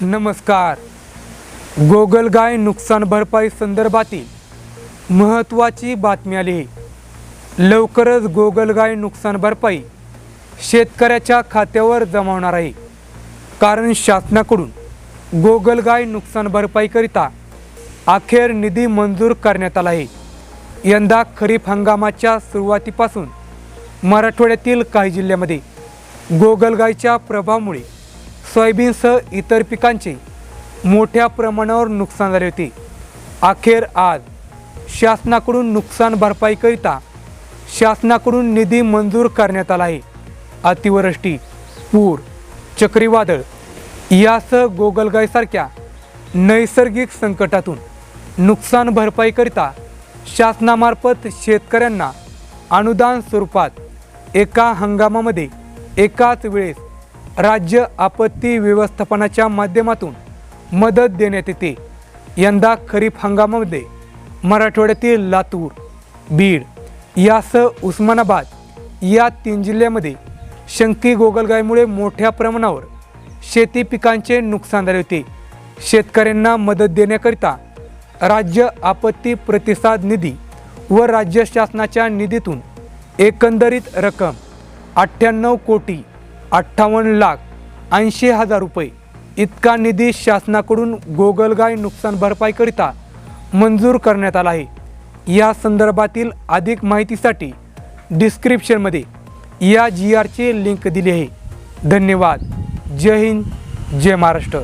नमस्कार. गोगलगाय नुकसान भरपाई संदर्भातील महत्त्वाची बातमी आली आहे. लवकरच गोगलगाय नुकसान भरपाई शेतकऱ्याच्या खात्यावर जमावणार आहे. कारण शासनाकडून गोगलगाय नुकसान भरपाईकरिता अखेर निधी मंजूर करण्यात आला आहे. यंदा खरीप हंगामाच्या सुरुवातीपासून मराठवाड्यातील काही जिल्ह्यामध्ये गोगलगायच्या प्रभावामुळे सोयाबीनसह इतर पिकांचे मोठ्या प्रमाणावर नुकसान झाले होते. अखेर आज शासनाकडून नुकसान भरपाईकरिता शासनाकडून निधी मंजूर करण्यात आला आहे. अतिवृष्टी पूर चक्रीवादळ यासह गोगलगायसारख्या नैसर्गिक संकटातून नुकसान भरपाईकरिता शासनामार्फत शेतकऱ्यांना अनुदान स्वरूपात एका हंगामामध्ये एकाच वेळेस राज्य आपत्ती व्यवस्थापनाच्या माध्यमातून मदत देण्यात येते. यंदा खरीप हंगामामध्ये मराठवाड्यातील लातूर बीड यासह उस्मानाबाद या तीन जिल्ह्यामध्ये शंकी गोगलगायमुळे मोठ्या प्रमाणावर शेती पिकांचे नुकसान झाले होते. शेतकऱ्यांना मदत देण्याकरिता राज्य आपत्ती प्रतिसाद निधी व राज्य शासनाच्या निधीतून एकंदरीत रक्कम अठ्ठ्याण्णव कोटी अठ्ठावन्न लाख ऐंशी हजार रुपये. इतका निधी शासनाकडून गोगलगाय नुकसान भरपाईकरिता मंजूर करण्यात आला आहे. या संदर्भातील अधिक माहितीसाठी डिस्क्रिप्शनमध्ये या जी आरचे लिंक दिली आहे. धन्यवाद. जय हिंद. जय महाराष्ट्र.